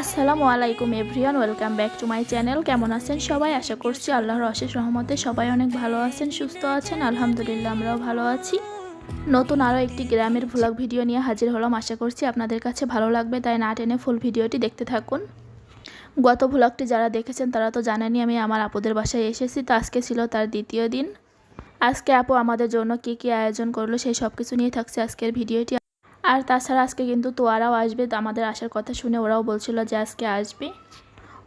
আসসালামু আলাইকুম everyone, welcome back to my channel. কেমন আছেন সবাই? আশা করছি আল্লাহর অশেষ রহমতে সবাই অনেক ভালো আছেন, সুস্থ আছেন। আলহামদুলিল্লাহ, আমরাও ভালো আছি। নতুন আরও একটি গ্রামের ভ্লগ ভিডিও নিয়ে হাজির হলাম। আশা করছি আপনাদের কাছে ভালো লাগবে। তাই না টেনে ফুল ভিডিওটি দেখতে থাকুন। গত ভ্লগটি যারা দেখেছেন, তারা তো জানেনই আমি আমার আপুদের বাসায় এসেছি। তো আজকে ছিল তার দ্বিতীয় দিন। আজকে আপু আমাদের জন্য কী কী আয়োজন করল, সেই সব কিছু নিয়ে থাকছে আজকের ভিডিওটি আর তাছাড়া আজকে কিন্তু তোয়ারাও আসবে আমাদের আসার কথা শুনে ওরাও বলছিল যে আজকে আসবে।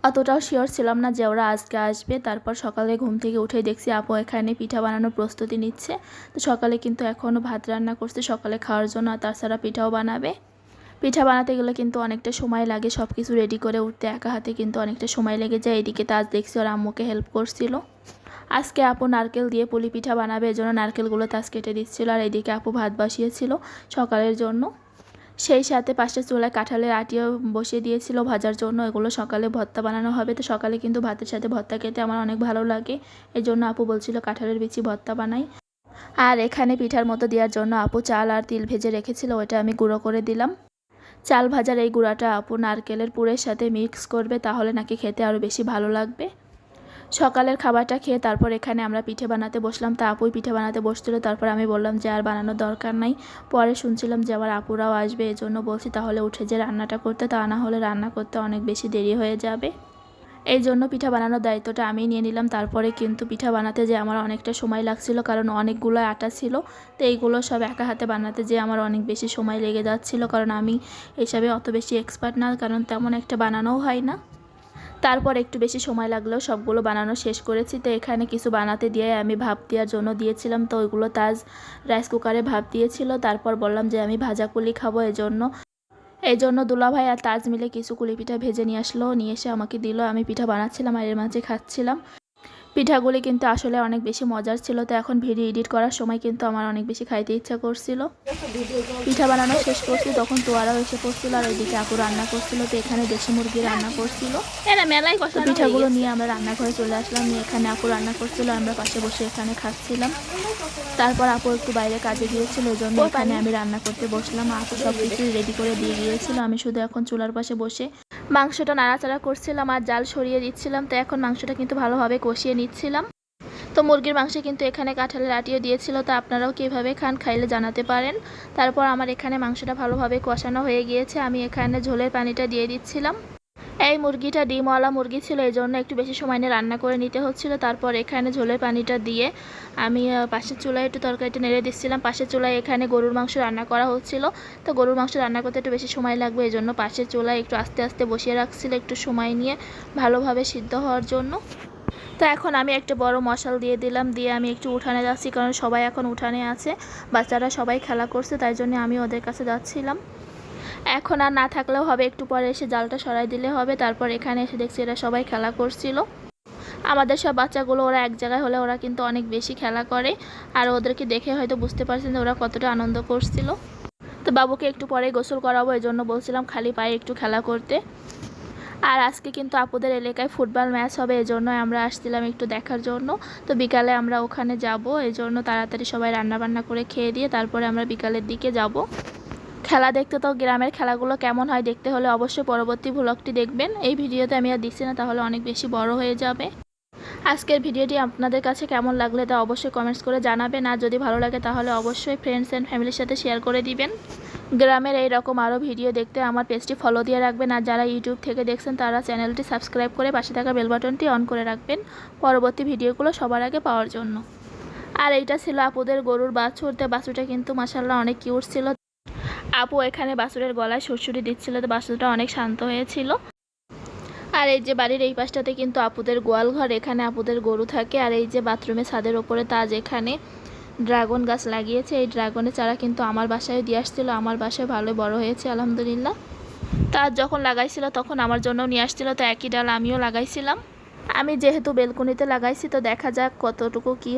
অতটাও শিওর ছিলাম না যে ওরা আজকে আসবে। তারপর সকালে ঘুম থেকে উঠে দেখছি আপু এখানে পিঠা বানানোর প্রস্তুতি নিচ্ছে। তো সকালে কিন্তু এখনও ভাত রান্না করছে, সকালে খাওয়ার জন্য আর তাছাড়া পিঠাও বানাবে। পিঠা বানাতে গেলে কিন্তু অনেকটা সময় লাগে সব কিছু রেডি করে উঠতে। একা হাতে কিন্তু অনেকটা সময় লেগে যায়। এদিকে তাজ দেখছি ওর আম্মুকে হেল্প করছিল। আজকে আপু নারকেল দিয়ে পুলি পিঠা বানাবে, এজন্য নারকেলগুলো তাস কেটে দিচ্ছিল। আর এদিকে আপু ভাত বসিয়েছিল সকালের জন্য। সেই সাথে পাশে চুলায় কাঁঠালের আটিও বসিয়ে দিয়েছিল ভাজার জন্য। এগুলো সকালে ভর্তা বানানো হবে। তো সকালে কিন্তু ভাতের সাথে ভর্তা খেতে আমার অনেক ভালো লাগে। এই জন্য আপু বলছিল কাঁঠালের বিচি ভর্তা বানাই। আর এখানে পিঠার মতো দেওয়ার জন্য আপু চাল আর তিল ভেজে রেখেছিল, ওটা আমি গুঁড়ো করে দিলাম। চাল ভাজার এই গুঁড়াটা আপু নারকেলের পুরের সাথে মিক্স করবে, তাহলে নাকি খেতে আরও বেশি ভালো লাগবে। সকালের খাবারটা খেয়ে তারপর এখানে আমরা পিঠে বানাতে বসলাম। তা আপুই পিঠে বানাতে বসছিল। তারপর আমি বললাম যে, আর বানানোর দরকার নাই। পরে শুনছিলাম যে, আবার আপুরাও আসবে। এই জন্য বলছি, তাহলে উঠে যে রান্নাটা করতে, তা না হলে রান্না করতে অনেক বেশি দেরি হয়ে যাবে। এই জন্য পিঠা বানানোর দায়িত্বটা আমি নিয়ে নিলাম। তারপরে কিন্তু পিঠা বানাতে যে আমার অনেকটা সময় লাগছিল, কারণ অনেকগুলো আটা ছিল। তো এইগুলো সব একা হাতে বানাতে যে আমার অনেক বেশি সময় লেগে যাচ্ছিল, কারণ আমি এসবে অত বেশি এক্সপার্ট না, কারণ তেমন একটা বানানোও হয় না। তারপর একটু বেশি সময় লাগলেও সবগুলো বানানো শেষ করেছি। তো এখানে কিছু বানাতে দিয়ে আমি ভাপ দেওয়ার জন্য দিয়েছিলাম। তো ওইগুলো তাজ রাইস কুকারে ভাপ দিয়েছিল। তারপর বললাম যে আমি ভাজা কুলি খাব এজন্য। এই জন্য দুলাভাই আর তাজ মিলে কিছু কুলি পিঠা ভেজে নিয়ে আসলো। নিয়ে এসে আমাকে দিল। আমি পিঠা বানাচ্ছিলাম আর এর মাঝে খাচ্ছিলাম। পিঠাগুলি কিন্তু আসলে অনেক বেশি মজার ছিল তো এখন ভিডিও এডিট করার সময় কিন্তু আমার অনেক বেশি খাইতে ইচ্ছা করছিল। পিঠা বানানো শেষ করছি তখন তোয়ারাও এসে পড়ছিল আর ওইদিকে আপু রান্না করছিল তো এখানে দেশি মুরগি রান্না করছিল। কষ্ট পিঠাগুলো নিয়ে আমরা রান্নাঘরে চলে আসলাম নিয়ে এখানে আপু রান্না করছিল আমরা পাশে বসে এখানে খাচ্ছিলাম। তারপর আপু একটু বাইরে কাজে গিয়েছিল ওই জন্য এখানে আমি রান্না করতে বসলাম আপু সব কিছু রেডি করে দিয়ে গিয়েছিল আমি শুধু এখন চুলার পাশে বসে মাংসটা নাড়াচাড়া করছিলাম আর জাল সরিয়ে দিচ্ছিলাম, তো এখন মাংসটা কিন্তু ভালোভাবে কষিয়ে নিচ্ছিলাম। তো মুরগির মাংসে কিন্তু এখানে কাঁঠালের আটিও দিয়েছিল, তো আপনারাও কীভাবে খান খাইলে জানাতে পারেন। তারপর আমার এখানে মাংসটা ভালোভাবে কষানো হয়ে গিয়েছে, আমি এখানে ঝোলের পানিটা দিয়ে দিচ্ছিলাম। এই মুরগিটা ডিমওয়ালা মুরগি ছিল, এই জন্য একটু বেশি সময় নিয়ে রান্না করে নিতে হচ্ছিল। তারপর এখানে ঝোলের পানিটা দিয়ে আমি পাশের চুলায় একটু তরকারিটা নেড়ে দিচ্ছিলাম। পাশের চুলায় এখানে গরুর মাংস রান্না করা হচ্ছিল। তো গরুর মাংস রান্না করতে একটু বেশি সময় লাগবে, এই জন্য পাশের চুলায় একটু আস্তে আস্তে বসিয়ে রাখছিল একটু সময় নিয়ে ভালোভাবে সিদ্ধ হওয়ার জন্য। তো এখন আমি একটা বড় মশাল দিয়ে দিলাম, দিয়ে আমি একটু উঠানে যাচ্ছি, কারণ সবাই এখন উঠানে আছে। বাচ্চারা সবাই খেলা করছে, তাই জন্য আমি ওদের কাছে যাচ্ছিলাম। এখন আর না থাকলেও হবে, একটু পরে এসে জালটা সরাই দিলে হবে। তারপর এখানে এসে দেখছি এরা সবাই খেলা করছিল। আমাদের সব বাচ্চাগুলো, ওরা এক জায়গায় হলে ওরা কিন্তু অনেক বেশি খেলা করে। আর ওদেরকে দেখে হয়তো বুঝতে পারছেন যে ওরা কতটা আনন্দ করছিল। তো বাবুকে একটু পরে গোসল করাবো এই জন্য বলছিলাম খালি পায়ে একটু খেলা করতে। আর আজকে কিন্তু আপুদের এলাকায় ফুটবল ম্যাচ হবে এই জন্য আমরা আসছিলাম একটু দেখার জন্য। তো বিকালে আমরা ওখানে যাব এই জন্য তাড়াতাড়ি সবাই রান্না বান্না করে খেয়ে দিয়ে তারপরে আমরা বিকালের দিকে যাব। খেলা দেখতে তো গ্রামের খেলাগুলো কেমন হয় দেখতে হলে অবশ্যই পরবর্তী ভ্লগটি দেখবেন। এই ভিডিওতে আমি আর দিচ্ছি না, তাহলে অনেক বেশি বড় হয়ে যাবে। আজকের ভিডিওটি আপনাদের কাছে কেমন লাগলে তা অবশ্যই কমেন্টস করে জানাবেন, আর যদি ভালো লাগে তাহলে অবশ্যই ফ্রেন্ডস অ্যান্ড ফ্যামিলির সাথে শেয়ার করে দিবেন। গ্রামের এই রকম আরও ভিডিও দেখতে আমার পেজটি ফলো দিয়ে রাখবেন, আর যারা ইউটিউব থেকে দেখছেন তারা চ্যানেলটি সাবস্ক্রাইব করে পাশে থাকা বেল বাটনটি অন করে রাখবেন, পরবর্তী ভিডিওগুলো সবার আগে পাওয়ার জন্য। আর এইটা ছিল আপুদের গরুর বাছুরতে বাছুরটা কিন্তু মাসাল্লাহ অনেক কিউট ছিল। আপু এখানে বাসুরের গলায় সুরসুরি দিচ্ছিল, তো বাছুরটা অনেক শান্ত হয়েছিল। আর এই যে বাড়ির এই পাশটাতে কিন্তু আপুদের গোয়াল ঘর, এখানে আপুদের গরু থাকে। আর এই যে বাথরুমে ছাদের ওপরে তাজ, এখানে ড্রাগন গাছ লাগিয়েছে। এই ড্রাগনের চারা কিন্তু আমার বাসায় দিয়ে আসছিল, আমার বাসায় ভালো বড় হয়েছে, আলহামদুলিল্লাহ। তার যখন লাগাইছিল তখন আমার জন্য নিয়ে আসছিল, তো একই ডাল আমিও লাগাইছিলাম। আমি যেহেতু বেলকুনিতে লাগাইছি, তো দেখা যাক কতটুকু কি